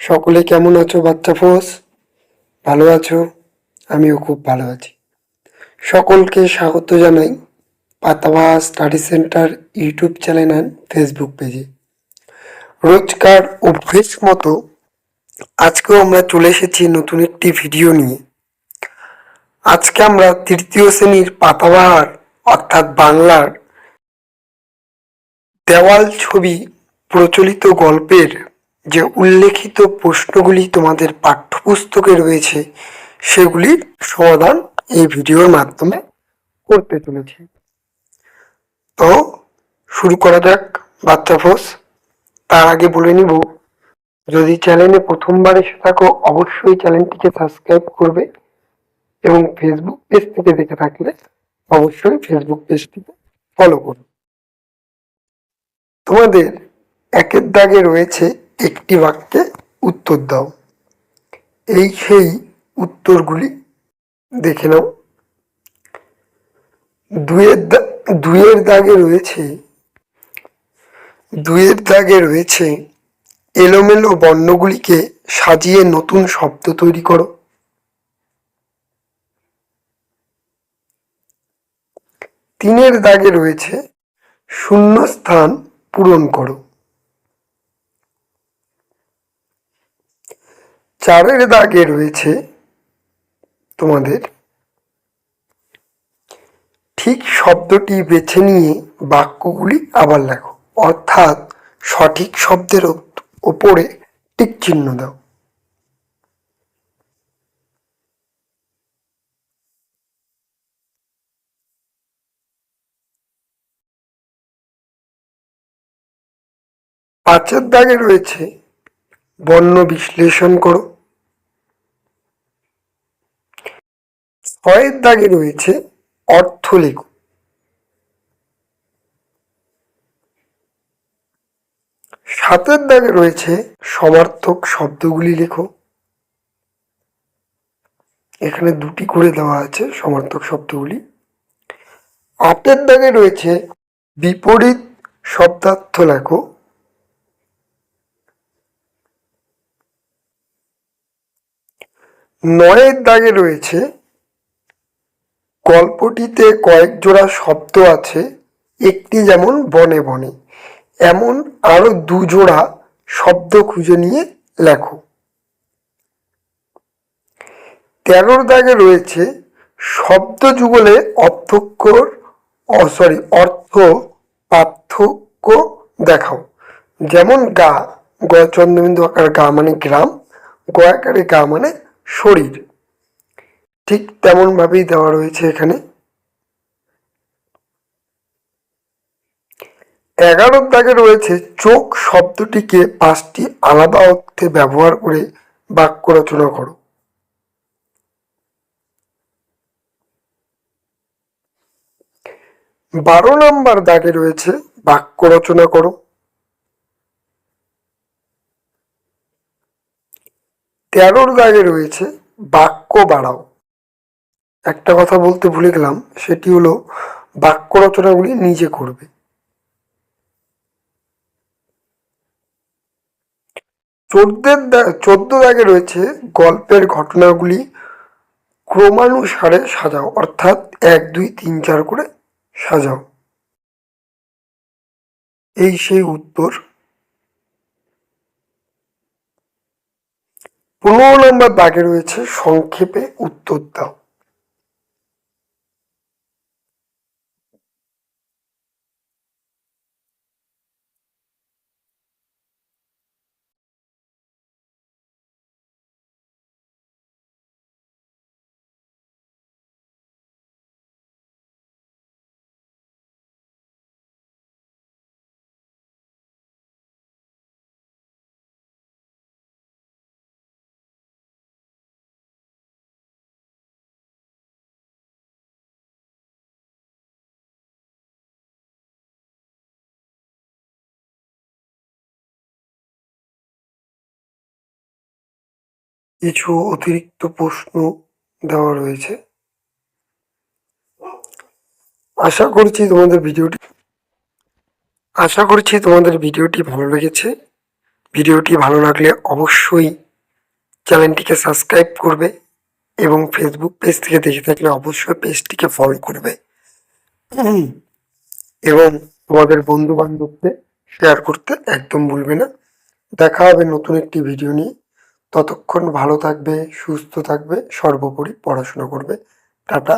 সকলে কেমন আছো, বাচ্চা ফোস? ভালো আছো? আমিও খুব ভালো আছি। সকলকে স্বাগত জানাই পাতাবা study centre YouTube channel and Facebook পেজে। রোজকার অভ্যেস মতো আজকেও আমরা চলে এসেছি নতুন একটি ভিডিও নিয়ে। আজকে আমরা তৃতীয় শ্রেণির পাতাবাহার অর্থাৎ বাংলার দেওয়াল ছবি প্রচলিত গল্পের যে উল্লেখিত প্রশ্নগুলি তোমাদের পাঠ্যপুস্তকে রয়েছে, সেগুলির সমাধান এই ভিডিওর মাধ্যমে করতে চলেছি। তো শুরু করা যাক, বাচ্চা ফোস। তার আগে বলে নিব, যদি চ্যানেলে প্রথমবার এসে থাকো, অবশ্যই চ্যানেলটিকে সাবস্ক্রাইব করবে এবং ফেসবুক পেজ থেকে দেখে থাকলে অবশ্যই ফেসবুক পেজটিকে ফলো করবে তোমাদের একের দাগে রয়েছে একটি বাক্যে উত্তর দাও। এই সেই উত্তরগুলি দেখে নাও। দুয়ের দা- দুইয়ের দাগে রয়েছে দুয়ের দাগে রয়েছে এলোমেলো বর্ণগুলিকে সাজিয়ে নতুন শব্দ তৈরি করো। তিনের দাগে রয়েছে শূন্য স্থান পূরণ করো। চারের দাগে রয়েছে তোমাদের। ঠিক শব্দটি বেছে নিয়ে বাক্যগুলি আবার লেখো। অর্থাৎ সঠিক শব্দের ওপ- ওপরে টিক চিহ্ন দাও। পাঁচের দাগে রয়েছে বর্ণ বিশ্লেষণ করো। ছয়ের দাগে রয়েছে অর্থ সাতের দাগে রয়েছে সমার্থক শব্দগুলি লেখো। এখানে দুটি করে দেওয়া আছে সমার্থক শব্দগুলি। আটের দাগে রয়েছে বিপরীত শব্দার্থ লেখো। নয়ের দাগে রয়েছে গল্পটিতে কয়েক জোড়া শব্দ আছে, একটি যেমন বনে বনে, এমন আরও দু জোড়া শব্দ খুঁজে নিয়ে লেখো। তেরোর দাগে রয়েছে, শব্দ যুগলে অর্থক্ষর সরি অর্থ পার্থক্য দেখাও। যেমন গা গ চন্দ্রবিন্দু আকার গা মানে গ্রাম গ আকারে গা মানে শরীর। ঠিক তেমন ভাবেই দেওয়া রয়েছে এখানে। এগারোর দাগে রয়েছে চোখ শব্দটিকে পাঁচটি আলাদা অর্থে ব্যবহার করে বাক্য রচনা করো। বারো নম্বর দাগে রয়েছে বাক্য রচনা করো। তেরোর দাগে রয়েছে বাক্য বাড়াও। একটা কথা বলতে ভুলে গেলাম, সেটি হলো বাক্য রচনাগুলি নিজে করবে। চোদ্দের চোদ্দ দাগে রয়েছে গল্পের ঘটনাগুলি ক্রমানুসারে সাজাও, অর্থাৎ এক, দুই, তিন, চার করে সাজাও। এই সেই উত্তর। পনেরো নম্বর দাগে রয়েছে সংক্ষেপে উত্তর দাও। কিছু অতিরিক্ত প্রশ্ন দেওয়া রয়েছে। আশা করছি তোমাদের ভিডিওটি আশা করছি তোমাদের ভিডিওটি ভালো লেগেছে। ভিডিওটি ভালো লাগলে অবশ্যই চ্যানেলটিকে সাবস্ক্রাইব করবে এবং ফেসবুক পেজ থেকে দেখে থাকলে অবশ্যই পেজটিকে ফলো করবে। এবং তোমাদের বন্ধু বান্ধবদের শেয়ার করতে একদম ভুলবে না। দেখা হবে নতুন একটি ভিডিও নিয়ে। ততক্ষণ ভালো থাকবে সুস্থ থাকবে সর্বোপরি পড়াশোনা করবে। টাটা।